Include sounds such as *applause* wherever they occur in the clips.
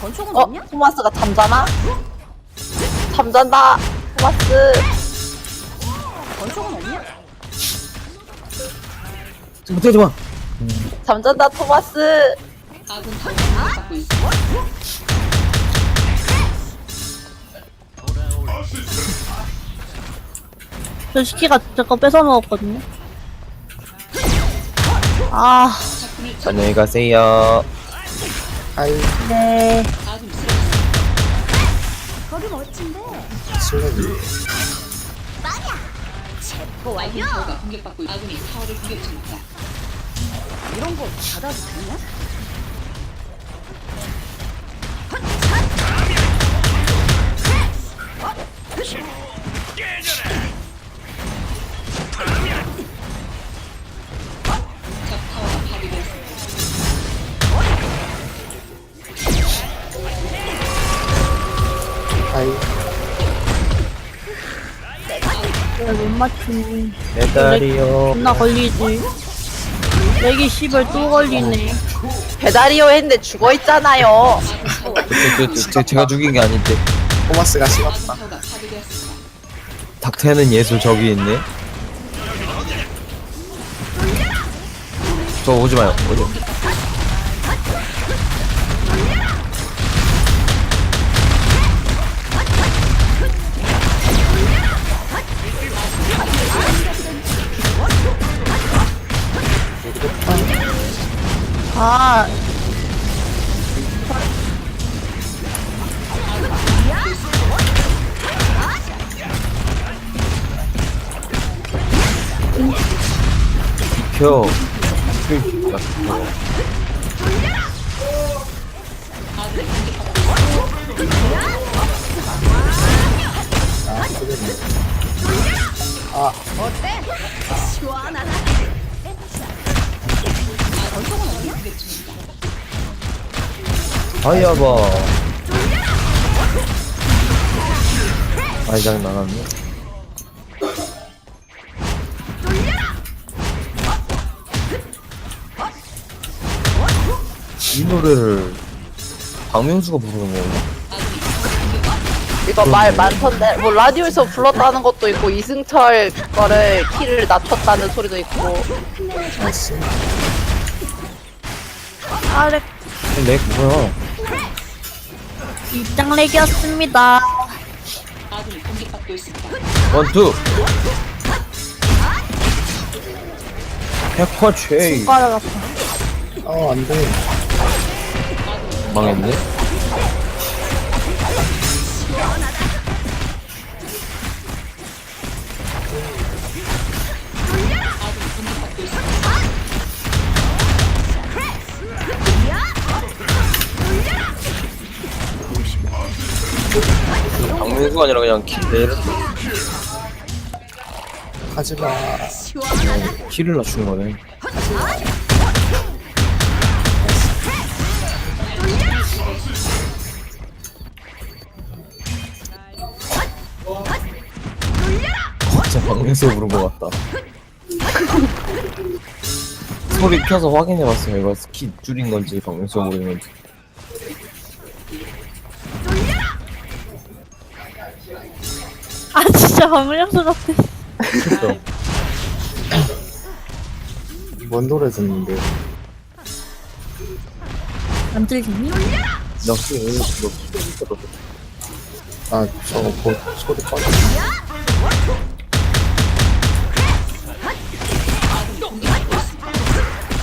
권총은 어? 없냐? 토마스가 잠자나? 잠잔다 토마스 권총은 없냐? 못하지 마. 잠잔다 토마스 아군 타워가 공격받고 있습니다. 저 시키가 제거 뺏어 먹었거든요. 아, 안녕히 가세요. 아이 네. 거기 멋진데. 그 아군 완료. 타워가 공격받고 있- 아군이 타워를 공격 중입니다. 이런 거 받아도 되냐? 못 맞추니. 메달이요. 존나 걸리지. 내기 씨발 또 걸리네. 배달이요 했는데 죽어 있잖아요 저, 저, 저, 저, 제가 죽인 게 아닌데. 토마스가 파괴되었습니다. 닥터는 예술 저기 있네. 저 오지 마요. 오지. 비켜. 아이야봐. 아이 장난하네. 이 노래를 박명수가 부르는 거야? 이거 말 많던데 뭐 라디오에서 불렀다는 것도 있고 이승철 거를 키를 낮췄다는 소리도 있고 아렉 렉 뭐야? 입장렉이었습니다. 원투. 페퍼 체이 손가락 아파. 어 안돼 망했네. 박명수가 아니라 그냥 키 내렸어. 하지마 키를 낮춘 거네. 박명수 부른 것 같다. 소리 켜서 확인해봤어요. 이거 키 줄인 건지 박명수 부른 건지. 아, 진짜 방울량수 같아. 그쵸? 뭔 노래 듣는데 안 들리니? 역시 오늘 너 키를 들어. 아저 곧 소리 꺼져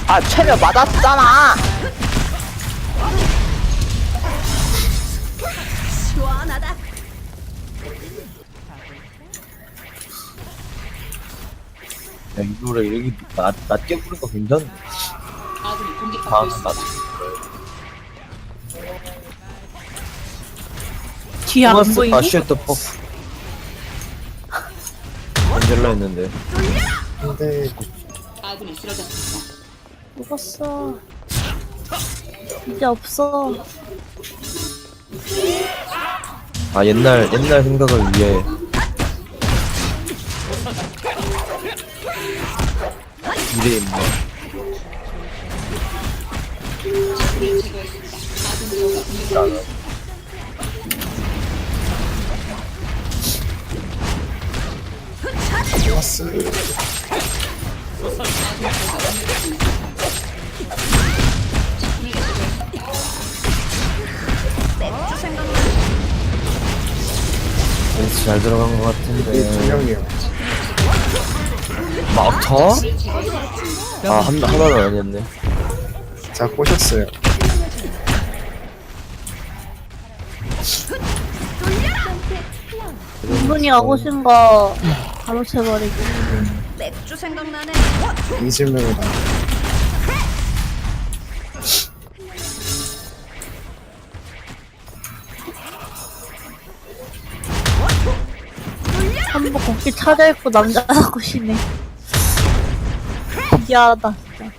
아 최면 맞았잖아 시원하다. 야, 이 노래 여기 낮, 낮게 부르니까 괜찮네. 아군이 공격받고 다음 있습니다. 낮. 뒤에 안 토마스 보이니? 아 퍽. 안젤라 했는데. 근데 아군이 쓰러졌습니다. 죽었어. 이제 없어. 아 옛날 옛날 생각을 위해 미래 임마 제 잘 들어간 것 같은데. 막터? 아 한, 하나는 아니었네 자 꼬셨어요. 분분히 하고 싶은 거 바로 채버리기. 맥주 생각나네. 이즈메로 나. 한복 곱게 차려입고 남자 하고 싶네. 미안하다, 진짜.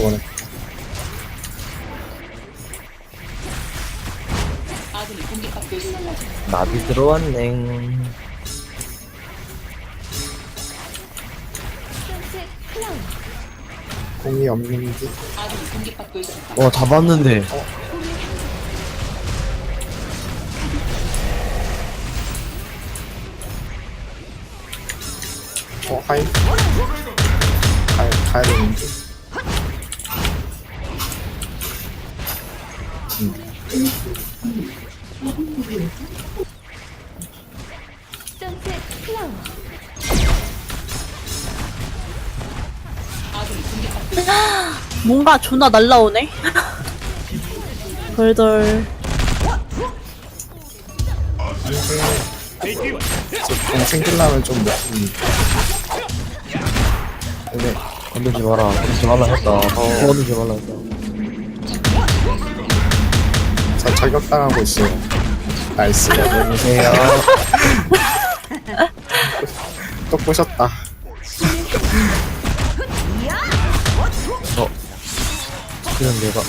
원해. 아군이 공격받고 있습니다. 나비 들어왔네 공이 없는지. 아군이 공격받고 있습니다. 어다 봤는데 어 하이. 가야 가야 되는데. 아군이 *gasps* 뭔가 존나 날라오네? *laughs* 덜덜. 공 생길라면 좀 뭐. 음. 근데 건들지 마라 건들지 말라 했다 어. 건들지 말라 했다 저 저격당하고 있어요. 나이스. 안녕하세요 *laughs* 또 꼬셨다. 스킬은 내가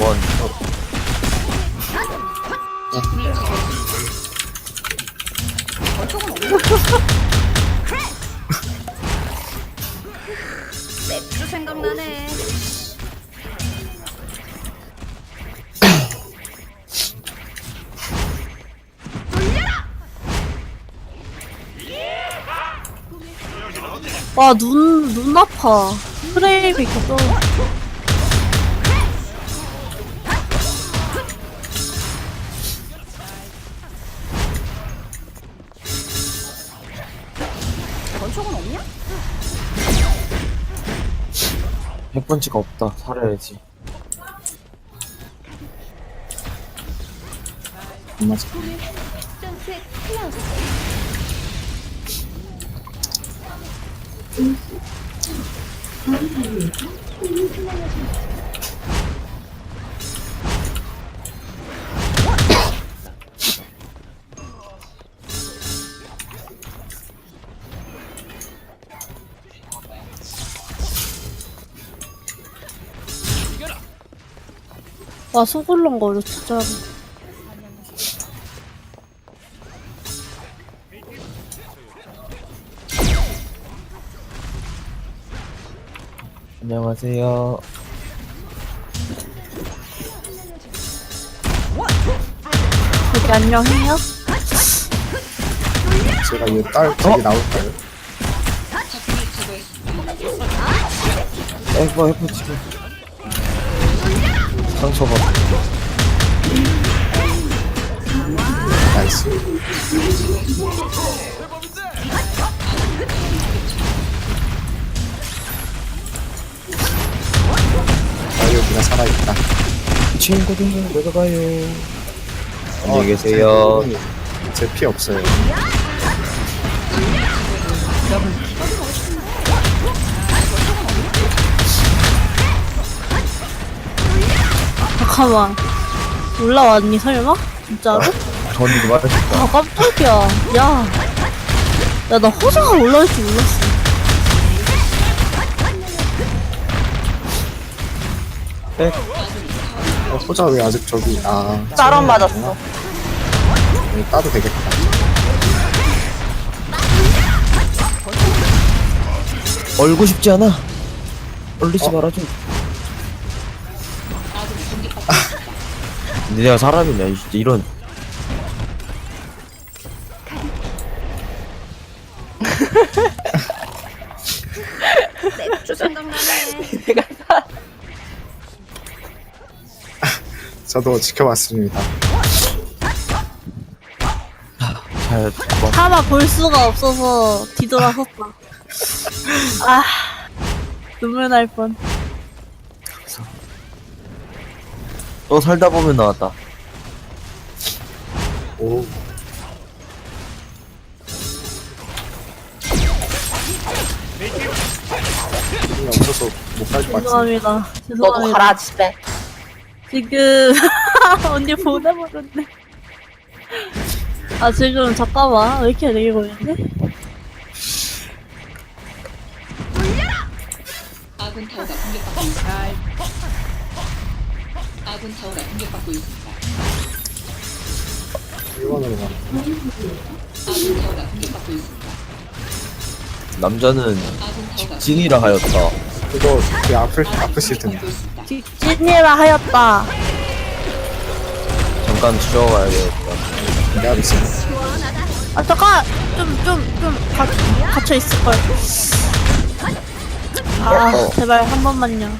원 어. 맥주 생각나네. 와, 눈, 눈 아파. 프레임이 계속. 핵펀치가 없다 살아야지 안 맞아. 와, 소굴렁거려, 진짜로. 안녕하세요 여기 안녕해요? 제가 이딸 저기 나올까요? 에버 핵펀치 상처받 나이스. 아 여기가 살아있다. 친구들 내가 가요 어, 안녕히 계세요 제 피 없어요. 잠깐만. 올라왔니, 설마? 진짜로? 전이도 말했다 아, 깜짝이야. 야. 야, 나 호자가 올라올 줄 몰랐어. 백 어, 호자 왜 아직 저기 아 짤원 맞았어 네, 따도 되겠다. 얼고 싶지 않아. 얼리지 말아줘. 내가 사람이냐, 이 진짜 이런. 내가 *laughs* 사 저도 지켜봤습니다. 잘, 뭐, 차마 볼 수가 없어서 뒤돌아섰다. *laughs* 아, 눈물 날 뻔. 또 살다 보면 나왔다. 오. 없어서 못것 같은데. 죄송합니다. 너도 죄송합니다. 가라 집에. 지금 *laughs* 언니 보내버렸네. 아 지금 잠깐만 왜 이렇게 렉이 걸리지? 아군 타워가 공격받고 있습니다. 아군 타워가 공격받고 있습니다. 일본으로만. 아군 타워가 공격받고 있습니다. 남자는 아군 타워가 진이라 하였다. 그거 되게 아플, 아프실 텐데. 찐이라 하였다. 잠깐 쉬어가야겠다. 내가 미친. 아 잠깐 좀좀좀 갇혀 있을 걸. 아 어. 제발 한 번만요.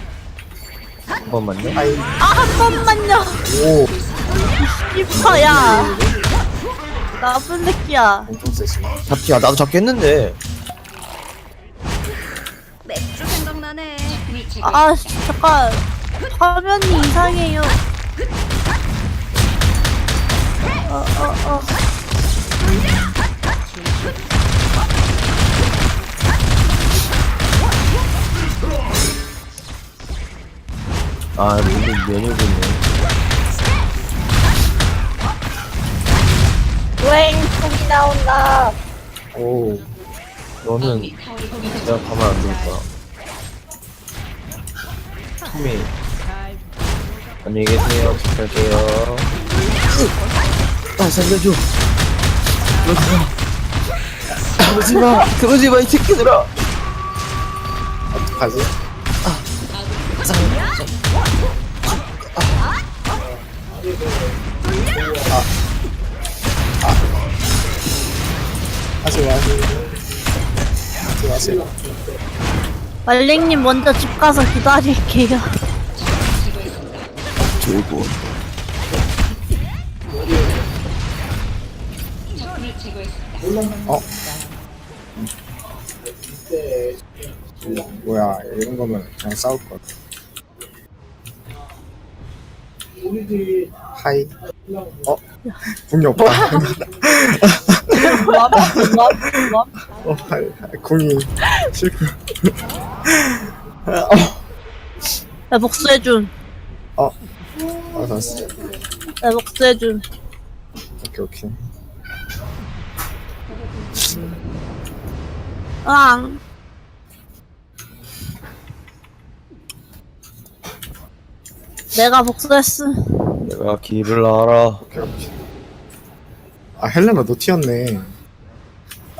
한 번만요. 하이. 아한 번만요. 오. 이파야. 나쁜 새끼야. 엄청 세시네. 잡지야, 나도 잡겠는데. 맥주 생각나네. 아 씨, 잠깐 화면이 이상해요. 어어 어. 아, 근데 면역이네. 웽 속이 나온다. 오. 너는 내가 가만 안 둘 거야. 토미. 안녕히 계세요. 갈게요. 아, 살려줘. 그러지 마. 그러지 마. 그러지 마, 이 새끼들아. 어떡하지? 하지 마세요. 하지 마세요. 말랭님 먼저 집 가서 기다릴게요. 졸고. 적군을 제거했습니다. 어? 뭐야, 이런 거면 그냥 싸울 것 같아. 하이. 어? 궁이 없다. 어, 하이. 궁이 실패. 나 복수해준. 어. 알았어. 나 복수해준. 오케이, 오케이. 앙. 내가 복수했어. 내가 길을 알아. 오케이, 오케이. 아, 헬레나 너 튀었네. *laughs*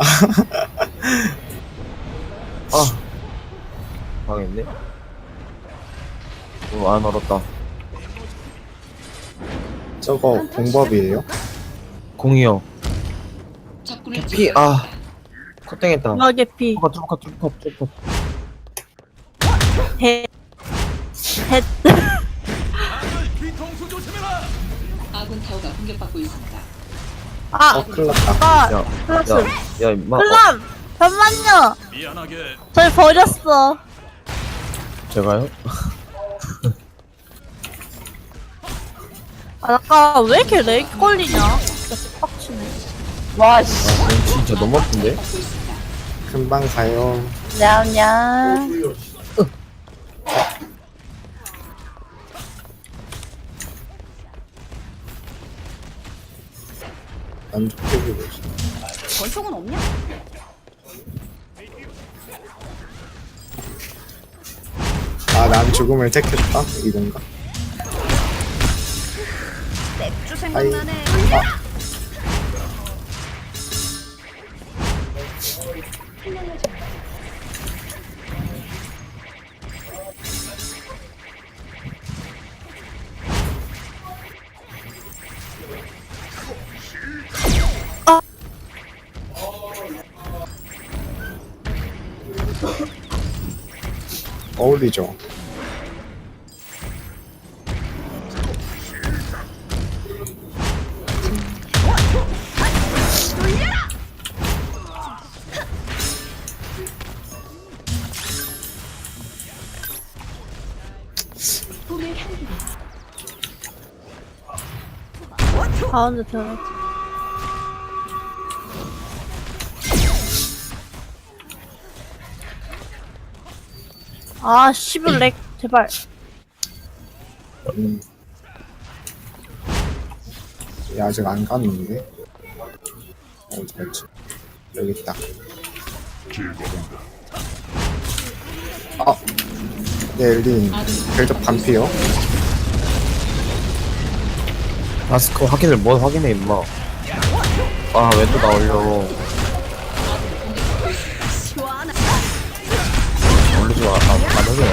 아. 망했네. 어, 안 얼었다. 저거 공법이에요? 공이요. 적군을 피, 제거. 아. 컷땡했다. 음악의 피. 컷, 컷, 컷, 컷, 컷, 컷. 해. 해. 어, 아군 타워가 공격받고 있습니다. 아, 어, 큰일 났다. 아, 야, 플러스. 야, 야, 임마. 어, 플람! 잠만요! 미안하게 절 버렸어. 제가요? 아, 아까 왜 이렇게 렉 걸리냐? 진짜 빡치네. 와 씨. 아, 넌 진짜 너무 아픈데? 금방 가요. 냐냐. 안 좋게 보고 있어. 권총은 없냐? 아, 난 죽음을 택했다? 이건가? 맥주 생각나네. 어울리죠. 가운데 들어. 아, 씨불렉 제발. 음. 얘 아직 안 갔는데. 어디 갔지? 여기 있다. 아, 네, 엘린. 벨적 반피요. 마스크 확인을 뭘 확인해 임마 아 왜 또 나올려 시 되네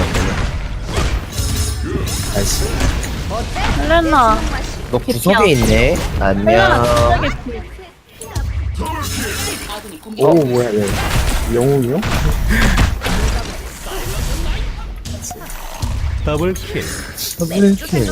나이스. 헬레나. 너 구석에 있네 안녕 헬레나 진짜 개피. 아군이 공격 오, 뭐야, 얘. 영웅이요? 더블킬 맥주 더블킬